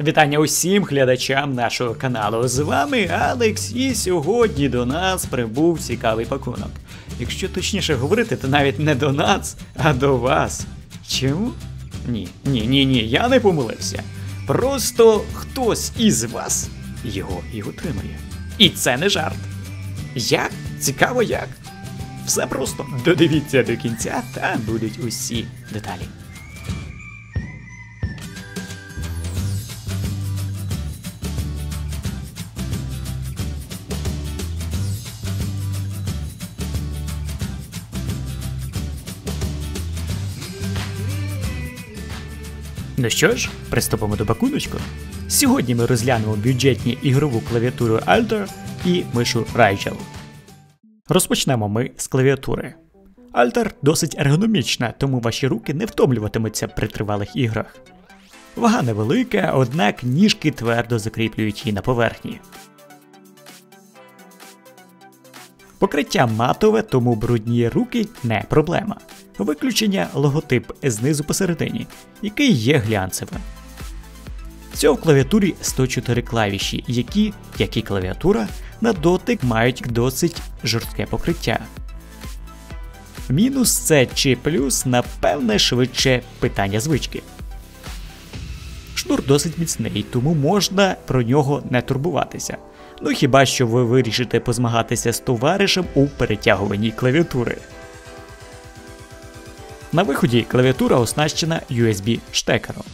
Вітання усім глядачам нашого каналу. З вами Алекс, і сьогодні до нас прибув цікавий пакунок. Якщо точніше говорити, то навіть не до нас, а до вас. Чому? Ні, ні, ні, ні, я не помилився. Просто хтось із вас його і отримає. І це не жарт. Як? Цікаво як? Все просто додивіться до кінця, там будуть усі деталі. Ну що ж, приступимо до пакуночку. Сьогодні ми розглянемо бюджетні ігрову клавіатуру Alter і мишу Rigel. Розпочнемо ми з клавіатури. Alter досить ергономічна, тому ваші руки не втомлюватимуться при тривалих іграх. Вага невелика, однак ніжки твердо закріплюють її на поверхні. Покриття матове, тому брудні руки не проблема. Виключення логотип знизу посередині, який є глянцевим. Всього в клавіатурі 104 клавіші, які, як і клавіатура, на дотик мають досить жорстке покриття. Мінус це чи плюс, напевне, швидше питання звички. Шнур досить міцний, тому можна про нього не турбуватися. Ну хіба що ви вирішите позмагатися з товаришем у перетягуванні клавіатури. На виході клавіатура оснащена USB штекером.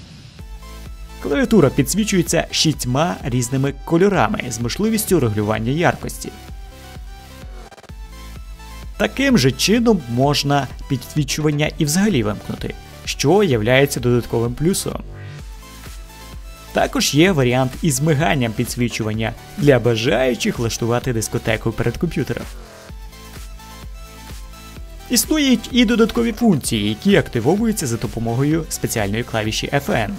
Клавіатура підсвічується шістьма різними кольорами з можливістю регулювання яркості. Таким же чином можна підсвічування і взагалі вимкнути, що є додатковим плюсом. Також є варіант із миганням підсвічування для бажаючих влаштувати дискотеку перед комп'ютером. Існують і додаткові функції, які активовуються за допомогою спеціальної клавіші FN.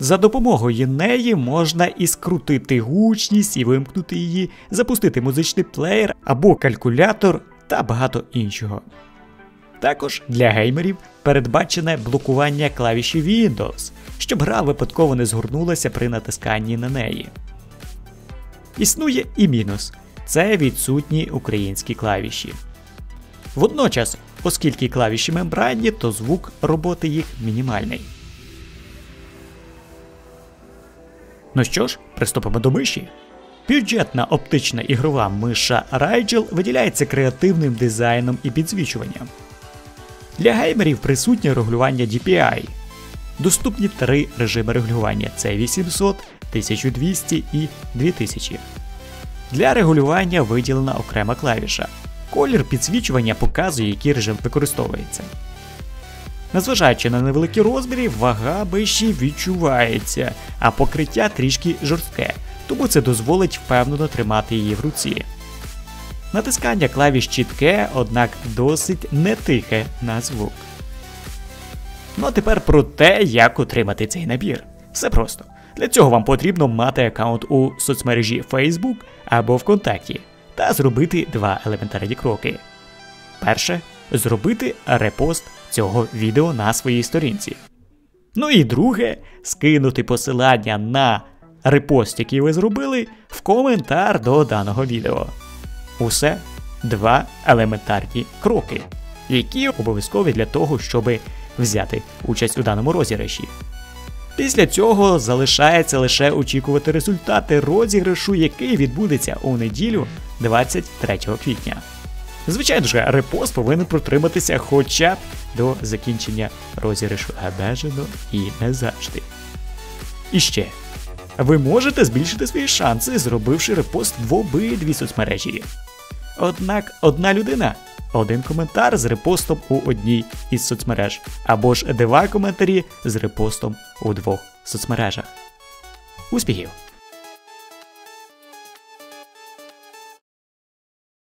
За допомогою неї можна і скрутити гучність і вимкнути її, запустити музичний плеєр або калькулятор та багато іншого. Також для геймерів передбачене блокування клавіші Windows, щоб гра випадково не згорнулася при натисканні на неї. Існує і мінус це відсутні українські клавіші. Водночас, оскільки клавіші мембранні, то звук роботи їх мінімальний. Ну що ж, приступимо до миші. Бюджетна оптична ігрова миша Rigel виділяється креативним дизайном і підсвічуванням. Для геймерів присутнє регулювання DPI. Доступні три режими регулювання: це 800, 1200 і 2000. Для регулювання виділена окрема клавіша. Колір підсвічування показує, який режим використовується. Незважаючи на невеликі розміри, вага миші відчувається, а покриття трішки жорстке, тому це дозволить впевнено тримати її в руці. Натискання клавіш чітке, однак досить не тихе на звук. Ну а тепер про те, як отримати цей набір. Все просто. Для цього вам потрібно мати аккаунт у соцмережі Facebook або ВКонтакті та зробити два елементарні кроки. Перше зробити репост цього відео на своїй сторінці. Ну і друге скинути посилання на репост, який ви зробили, в коментар до даного відео. Усе два елементарні кроки, які обов'язкові для того, щоб взяти участь у даному розіграші. Після цього залишається лише очікувати результати розіграшу, який відбудеться у неділю 23 квітня. Звичайно ж, репост повинен протриматися хоча б до закінчення розіграшу обмежено і не завжди. І ще, ви можете збільшити свої шанси, зробивши репост в обидві соцмережі. Однак одна людина один коментар з репостом у одній із соцмереж, або ж два коментарі з репостом у двох соцмережах. Успіхів!